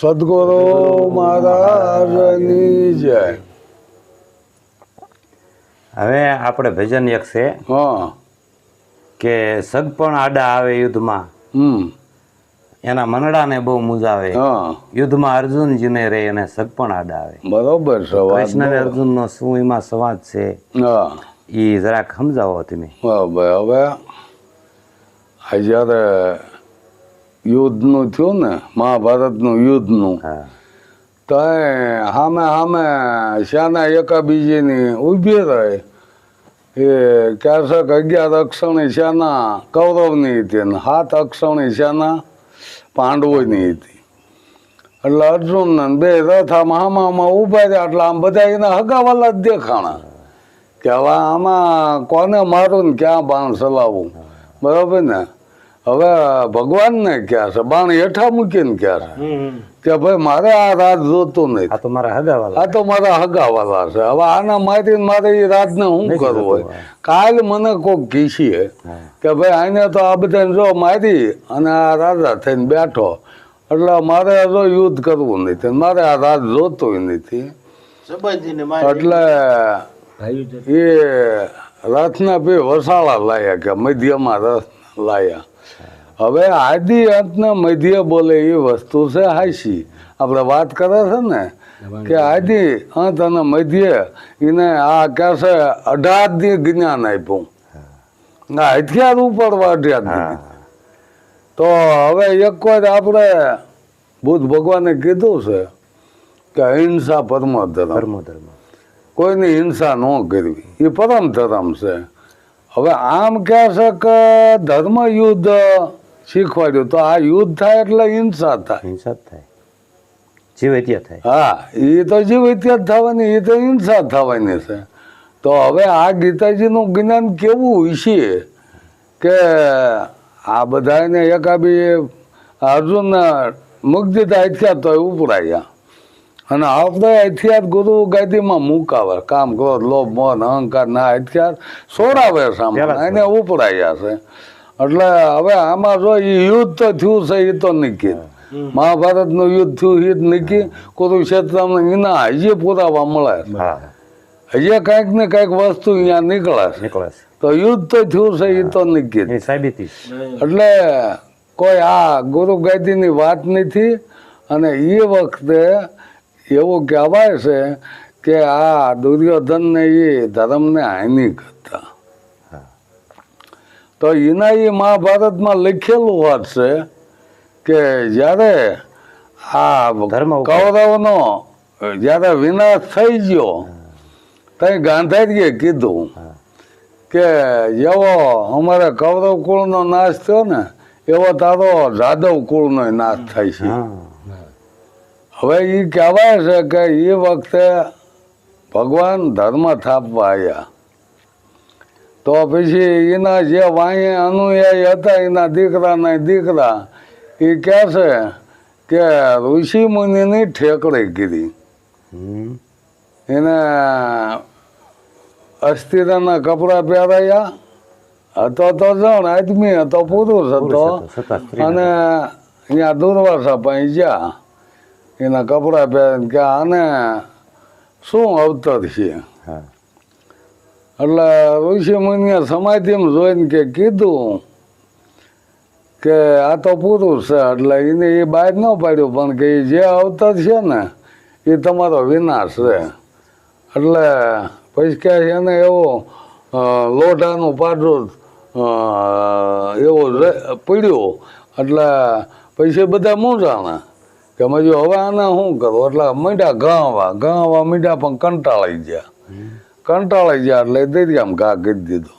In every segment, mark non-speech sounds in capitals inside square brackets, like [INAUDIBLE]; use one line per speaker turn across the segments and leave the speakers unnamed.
સદગુરુ મહારાજની જય.
હવે આપણે ભજન એક છે
હા.
કે સગપણ આડા આવે યુદ્ધમાં.
હમ.
એના મનડાને બહુ મૂંઝાવે
હા.
યુદ્ધમાં અર્જુનજીને રે અને સગ પણ આડા આવે.
બરોબર
કૃષ્ણ અને અર્જુનનો શું એમાં સંવાદ છે? એ જરાક સમજાવો તમે.
હવે. આ જ્યારે યુદ્ધનું થયું ને મહાભારતનું યુદ્ધનું. તો સામે સામે શાના એકાબીજીની ઊભી રહે. એ ક્યારસક અગિયાર અક્ષણી શાના કૌરવની હતી ને સાત અક્ષણી શાના પાંડવોની હતી. એટલે અર્જુન ને બે રથ આમ આમાં ઊભા રહ્યા એટલે આમ બધા એના હગાવાલા જ દેખાણા. કે હવે આમાં કોને મારું ને ક્યાં બાણ ચલાવવું બરાબર ને? હવે ભગવાનને ક્યાં છે? બાણ હેઠા મૂકીને ક્યાં છે? કે ભાઈ મારે આ રાત જોતો નથી.
આ તો મારા હગાવાલા.
આ તો મારા હગાવાલા છે. હવે આના મારીને મારે એ રાતને ને
હું
કરવું હોય? કાલ મને કોક
હા.
કે ભાઈ આને તો આ બધાને જો મારી અને આ રાજા થઈને બેઠો. એટલે મારે જો યુદ્ધ કરવું નથી. મારે આ રાત જોતું નથી. એટલે એ રથના બે વસાળા લાયા કે મધ્યમાં રથ લાયા. હવે આદિ અંતને મધ્ય બોલે એ વસ્તુ છે હાશી. આપણે વાત કરે છે ને કે આદિ અંત અને મધ્ય એને આ કહેશે અઢાર દી જ્ઞાન આપ્યું. ના હથિયાર ઉપર અઢાર તો હવે એક વાર આપણે બુદ્ધ ભગવાને કીધું છે કે અહિંસા પરમો ધર્મ કોઈની હિંસા ન કરવી. એ પરમ ધર્મ છે. હવે આમ કહે છે કે ધર્મ યુદ્ધ શીખવાડ્યું તો આ યુદ્ધ થાય એટલે હિંસા થાય.
હિંસા થાય. જીવત્યા થાય.
હા એ તો જીવત્યા થવાની એ તો હિંસા થવાની છે. તો હવે આ ગીતાજીનું જ્ઞાન કેવું છે કે આ બધાને એકાબી અર્જુન મુગ્ધિતા હથિયાર તો ઉપડાયા. અને આપણે હથિયાર ગુરુ ગાદીમાં મુકાવે. કામ ક્રોધ લોભ મન અહંકાર ના હથિયાર સોરાવે સામે. એને ઉપડાયા છે. એટલે હવે આમાં જો એ યુદ્ધ તો થયું છે એ તો નિકી મહાભારતનું યુદ્ધ થયું એ જ નક્કી કુરુક્ષેત્ર એના હજી પુરાવા મળે હજી કાંઈક ને કાંઈક વસ્તુ અહીંયા નીકળે
નીકળે
તો યુદ્ધ તો થયું છે એ તો નિકી
છે એ સાબિતી
એટલે કોઈ આ ગુરુ ગાદીની વાત નથી. અને એ વખતે એવું કહેવાય છે કે આ દુર્યોધનને એ ધર્મને હાનિ કરતા. તો એના એ મહાભારતમાં લખેલું વાત છે કે જ્યારે આ
ધર્મ
કૌરવનો જ્યારે વિનાશ થઈ ગયો ત્યાં ગાંધારીએ કીધું કે જેવો અમારે કૌરવ કુળનો નાશ થયો ને એવો તારો જાદવ કુળનો નાશ થાય છે. હવે એ કહેવાય છે કે એ વખતે ભગવાન ધર્મ થાપવા આવ્યા. તો પછી એના જે વાંહે અનુયાયી હતા એના દીકરાના દીકરા એ કહે છે કે ઋષિ મુનિની ઠેકડી કીધી. એને અસ્થિરના કપડાં પહેરાયા. હતો તો જણ આદમી હતો પુરુષ હતો. અને અહીંયા દુર્વાસા પાસે ગયા. એના કપડાં પહેરીને કે આને શું અવતર છે?
હા.
એટલે ઋષિ મુનિએ સમાધિમાં જોઈને કે કીધું કે આ તો પુરુષ છે, એટલે એને એ બહાર ન પાડ્યું, પણ કે એ જે અવતર છે ને એ તમારો વિનાશ છે. એટલે પછી કે એને એવો લોઢાનું પાડું એવો પડ્યું. એટલે પછી બધા મૂંઝાણા કે મજુ હવે આને શું કરવું એટલે મીંડા ગાવા ગાવા મીંડા પણ કંટાળાઈ ગયા. કંટાળાઈ ગયા એટલે આમ ઘા કરી દીધો.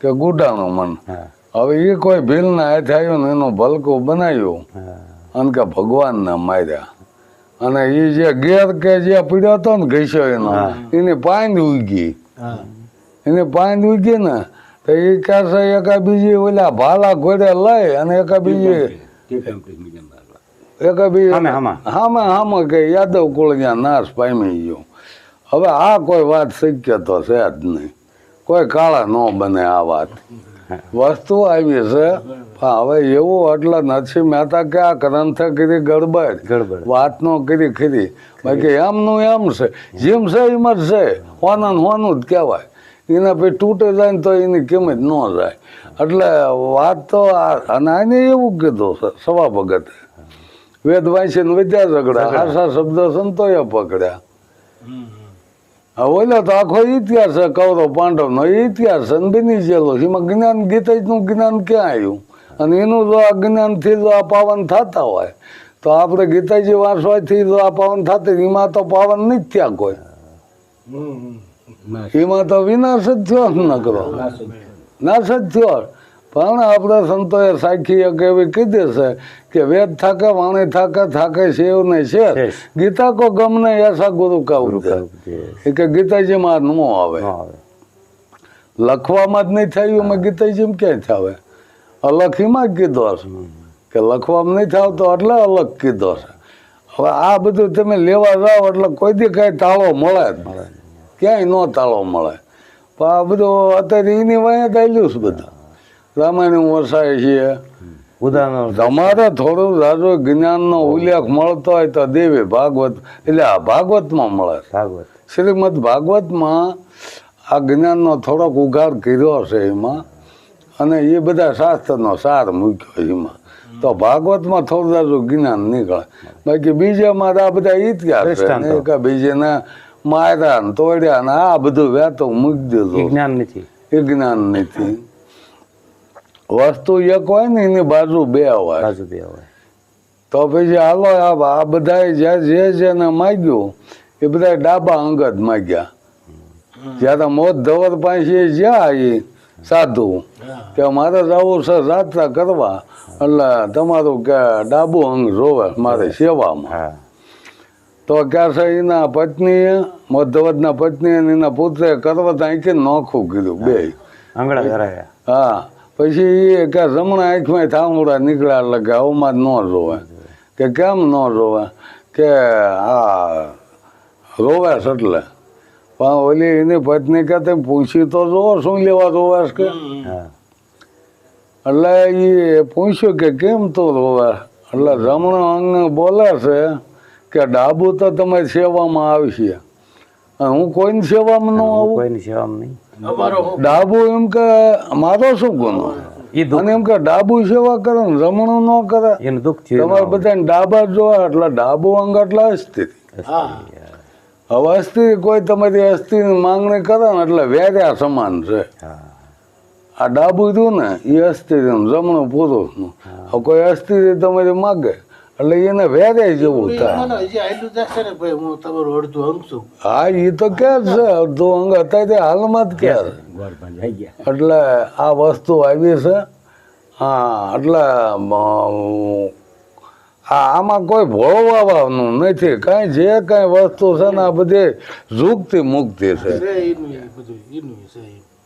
કે ગુડાનું મન. હવે એ કોઈ ભીલના હાથે આવ્યો ને એનો ભલકો બનાવ્યું. અને કે ભગવાનને માર્યા. અને એ જે ગેર કે જે પીડ્યો હતો ને ઘસ્યો એનો એને પાંદ ઉગી એની પાંદ ઉગી ને તો એ કહેશે એકા બીજી ઓલા ભાલા ઘોડે લઈ અને એકા બીજી એકા બીજી
હામે હામાં.
કે યાદવ કુળ ત્યાં નાશ પામી ગયો. હવે આ કોઈ વાત શક્ય તો છે જ નહીં. કોઈ કાળા ન બને આ વાત. વસ્તુ આવી છે પણ હવે એવું એટલે નરસિંહ મહેતા કે આ ગ્રંથ કરી ગડબડ.
ગડબડ.
વાતનો કરી ખીધી બાકી એમનું એમ છે. જેમ છે એમ જ છે. હોનન હોનું જ કહેવાય. એને પછી તૂટે જાય ને તો એની કિંમત ન જાય. એટલે વાત તો આ અને આને એવું કીધું છે સવા ભગતે. વેદ વાંચીને વિદ્યા ઝઘડા. આશા શબ્દ સંતોએ પકડ્યા. ઓલો તો આખો ઇતિહાસ છે કૌરવ પાંડવનો એ ઇતિહાસ છે બની ગયેલો એમાં જ્ઞાન ગીતાજનું જ્ઞાન ક્યાં આવ્યું? અને એનું જો આ જ્ઞાનથી જો આ પાવન થતા હોય તો આપણે ગીતાજી વાંચવાથી જો આ પાવન થતી એમાં તો પાવન નહીં ત્યાં થયા કોઈ એમાં તો વિનાશ જ થયો ન કરો. નાશ જ થયો. પણ આપણે સંતોએ સાખી એક એવી કીધી છે કે વેદ થાકે વાણી થાકે થાકે શિવ ને નહીં
છે
ગીતા કો ગમને એસા ગુરુ કા કે ગીતાજીમાં ન આવે. લખવામાં જ નહીં થયું મેં ગીતાજી ક્યાંય થાવે? અલખીમાં જ કીધો છે કે લખવામાં નહીં થાવ તો એટલે અલગ કીધો છે હવે આ બધું તમે લેવા જાઓ એટલે કોઈ દી કાંઈ તાળો મળે જ. ક્યાંય ન તાળો મળે. પણ આ બધું અત્યારે એની વાંહે ચાલ્યું છે બધું. રામાયણ વસાય છે
ઉદાહરણ.
તમારે થોડું રાજો જ્ઞાનનો ઉલ્લેખ મળતો હોય તો દેવી ભાગવત એટલે આ ભાગવતમાં મળે
ભાગવત.
શ્રીમદ ભાગવતમાં આ જ્ઞાનનો થોડોક ઉઘાડ કર્યો છે એમાં અને એ બધા શાસ્ત્રનો સાર મૂક્યો એમાં. તો ભાગવતમાં થોડું જાજુ જ્ઞાન નીકળે. બાકી બીજામાં આ બધા ઇતિહાસ છે. કે બીજાને માર્યા તોડ્યા ને આ બધું વેતો મૂકી દીધું.
જ્ઞાન નથી
એ જ્ઞાન નથી વસ્તુ એક હોય ને એની બાજુ બે હોય.
બાજુ બે હોય.
તો પછી હાલો આ આ બધાએ જે જે જેને માગ્યું એ બધા ડાબા અંગત માગ્યા. જ્યારે મોત ધવર પાસે જ્યાં એ સાધુ. કે મારે જવું છે રાત્રા કરવા. એટલે તમારું કે ડાબુ અંગ જોવે મારે સેવામાં.
હા.
તો ક્યાં છે એના પત્નીએ મોધવતના પત્ની અને એના પુત્રે કરવા આંખે નોખું કીધું બે હા. પછી એ કે રમણા આંખમાં થાંભળા નીકળ્યા એટલે કે આવમાં ન જોવે. કે કેમ ન જોવે? કે આ રોવેશ એટલે. પણ ઓલી એની પત્ની કે તમે પૂછી તો જોવો શું લેવા રોવાશ કે? એટલે એ પૂછ્યું કે કેમ તો રોવે? એટલે રમણો અંગ બોલે છે કે ડાબુ તો તમે સેવામાં આવશે હું કોઈની સેવામાં ન આવું.
કોઈની સેવામાં નહીં.
ડાબુ એમ કે મારો શું ગુનો? અને એમ કે ડાબુ સેવા કરે ને રમણું ન કરે.
એનું દુઃખ
તમારે બધાને ડાબા જ જોવા એટલે ડાબુ અંગ એટલે અસ્થિર હવે અસ્થિર કોઈ તમારી અસ્થિની માંગણી કરે ને એટલે વેર્યા સમાન છે. આ ડાબુ થયું ને એ અસ્થિર જમણું પુરુષનું હવે કોઈ અસ્થિ તમારી માગે. એટલે એને વેર્યા જેવું થાય.
હજી આટલું જશે ને ભાઈ હું
એ તો કે છે અડધું અંગ અત્યારે હાલમાં જ કે. એટલે આ વસ્તુ આવી છે. હા એટલે આ આમાં કોઈ ભોળવાવાનું નથી. કાંઈ જે કાંઈ વસ્તુ છે ને આ બધી ઝુકતી મુક્તિ છે.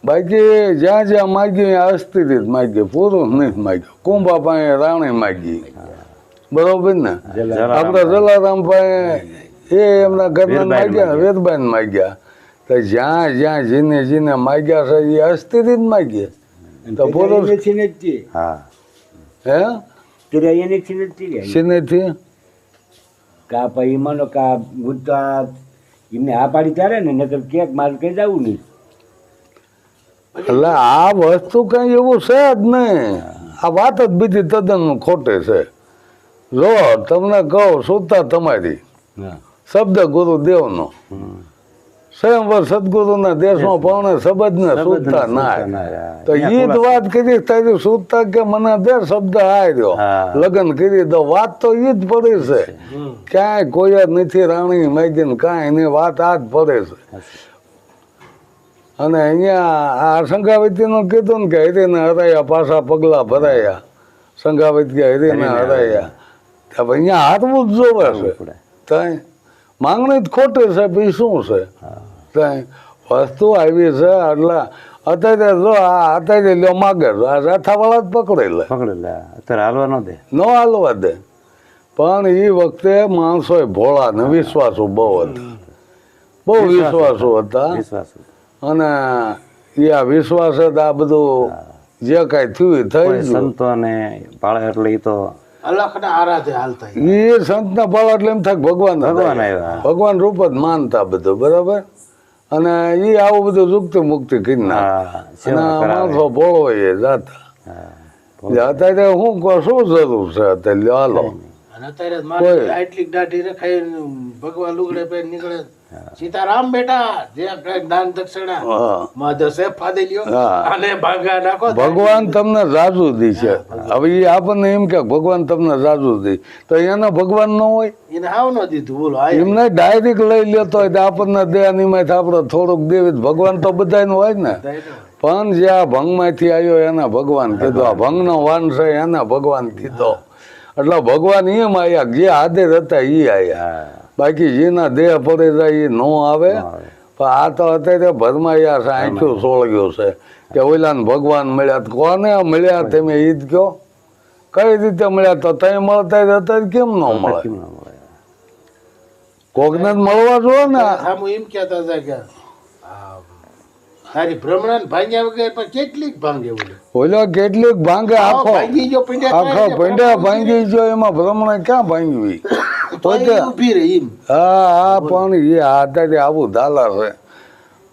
બાકી જ્યાં જ્યાં માગ્યું ત્યાં અસ્થિર જ માગ્યું પુરુષ નહીં માગ્યું. કુંભા પાસે રાણી માગી. બરોબર ને? આપણે જલારામભાઈ એ એમના ઘરના માગ્યા વેદબાઈ માગ્યા. તો જ્યાં જ્યાં જીને જીને માગ્યા છે એ અસ્થિતિ જ માગ્યા. તો બોલો.
હા.
કા પછી માનો કા ગુજ્જા એમને આ પાડી ત્યારે ને નકર ક્યાંક મારે કઈ જવું નહીં.
એટલે આ વસ્તુ કઈ એવું છે જ નહીં. આ વાત જ બીજી તદ્દન ખોટે છે. જો તમને કહો સુતા તમારી. શબ્દ ગુરુ દેવનો. સ્વયંવર સદગુરુના દેશમાં પણ શબ્દ ને સુતા ના તો ઈ જ વાત કરી તારી સુતા કે મને દે શબ્દ
આવ્યો
લગ્ન કરી દો. વાત તો ઈ જ પડે છે. ક્યાંય કોઈ નથી રાણી મેગીન કાંઈ નહીં વાત આ જ પડે છે. અને અહીંયા આ શંકાવતીનું કીધું ને કે હરીને હરાયા પાછા પગલા ભરાયા. શંકાવતી કે હરીને હરાયા. તો હવે અહીંયા હાથ જ જોવે છે ત્યાં માંગણી જ ખોટી છે પછી શું છે? ત્યાં વસ્તુ આવી છે એટલે અત્યારે જો આ અત્યારે લ્યો માગે આ રાથાવાળા જ પકડી લે.
પકડેલા અત્યારે હાલવા ન દે.
ન હાલવા દે. પણ એ વખતે માણસો ભોળા ને વિશ્વાસો બહુ હતા. બહુ વિશ્વાસો હતા. અને એ આ વિશ્વાસ હતા આ બધું જે કાંઈ થયું થઈ
સંતો
ને
સંતોને પાળે એટલે એ તો
એ સંતના પાળ એટલે એમ થાય ભગવાન
ભગવાન
આવ્યા.
આવ્યા.
ભગવાન રૂપ જ માનતા બધું બરાબર? અને એ આવું બધું મુક્તિ મુક્તિ કરી નાખે. માણસો ભોળો એ જાતા. અત્યારે હું કહું શું જરૂર છે અત્યારે? હાલો.
અત્યારે આટલી દાઢી રખાઈ ભગવાન લુગડે પહેરી નીકળે. સીતારામ બેટા જે દાન દક્ષિણા માધવ સાહેબ ફાદે લ્યો અને ભાગા નાખો
ભગવાન તમને રાજુ દી છે. હવે એ આપણને એમ કે ભગવાન તમને રાજુ દી. તો એના ભગવાન ન હોય?
એને હાવ ન દીધું બોલો
એમને ડાયરેક્ટ લઈ લેતો હોય તો આપણને દે નિમિત્ત આપણે થોડુંક દેવી. ભગવાન તો બધાનું હોય ને. પણ જે આ ભંગમાંથી આવ્યો એના ભગવાન કીધો. આ ભંગનો વાન છે એના ભગવાન કીધો. એટલે ભગવાન એમ આવ્યા જે હાજર હતા એ આવ્યા બાકી જેના દેહ પડે જાય એ ન આવે. પણ આ તો અત્યારે ભરમાયા છે આંખ્યું સોળગ્યું છે. કે ઓલાને ભગવાન મળ્યા કોને મળ્યા તમે એ જ કહો કઈ રીતે મળ્યા તો તઈ મળતા અત્યારે કેમ ન મળે? કોકને મળવા જો ને.
એમ કહેતા હતા કે તારી ભ્રમણા ભાંગ્યા વગર પણ કેટલીક ભાંગે
ઓલો. કેટલીક ભાંગે આખો
જો
આખો પંડ્યા ભાંગી ગયો એમાં ભ્રમણ ક્યાં ભાંગવી [COUGHS] પોતે
ઊભી રહી એમ.
હા હા પણ એ અત્યારે આવું ધાલા છે.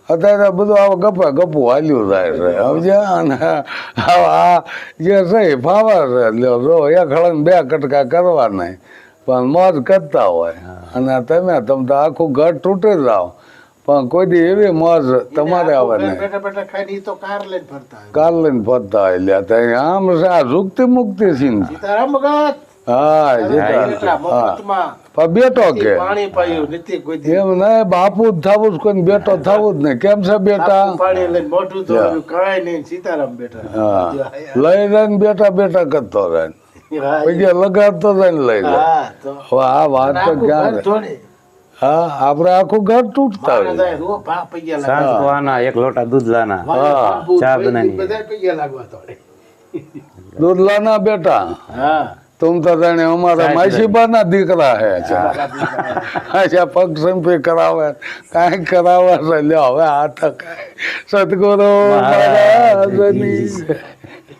અત્યારે બધું આવું ગપે ગપુ હાલ્યું જાય છે સમજ્યા? અને આ આ જે છે ફાવા છે. લ્યો જો એક હળંગ બે કટકા કરવા નહીં પણ મોજ કરતા હોય. અને તમે તમે તો આખું ઘર તૂટી જાઓ. પણ કોઈ દી એવી મોજ તમારે આવે નહીં.
કાર લઈને ફરતા હોય.
ત્યાં આમ છે આ ઝુકતી મુક્તિ છે
બેટા
કે. એમ નહીં બાપુ જ થવું જ કોઈ બેટો થવું જ નહીં કેમ છે બેટા? લઈ રહીને બેટા. બેટા કરતો રહે. પછી લગાડતો રહીને લઈ લે.
હા, તો.
આ વાત તો
આખું
ક્યાં
ઘર
હા આપણે આખું ઘર તૂટતા હોય
એક લોટા દૂધ લાના. ચા બનાવી.
બેટા?
હા.
તુમ તો જાણે અમારા માસીબાના દીકરા હે અચ્છા પગ સંપી કરાવે કાંઈ કરાવે છે લ્યો હવે આ તો કાંઈ સદગુરુ મહારાજની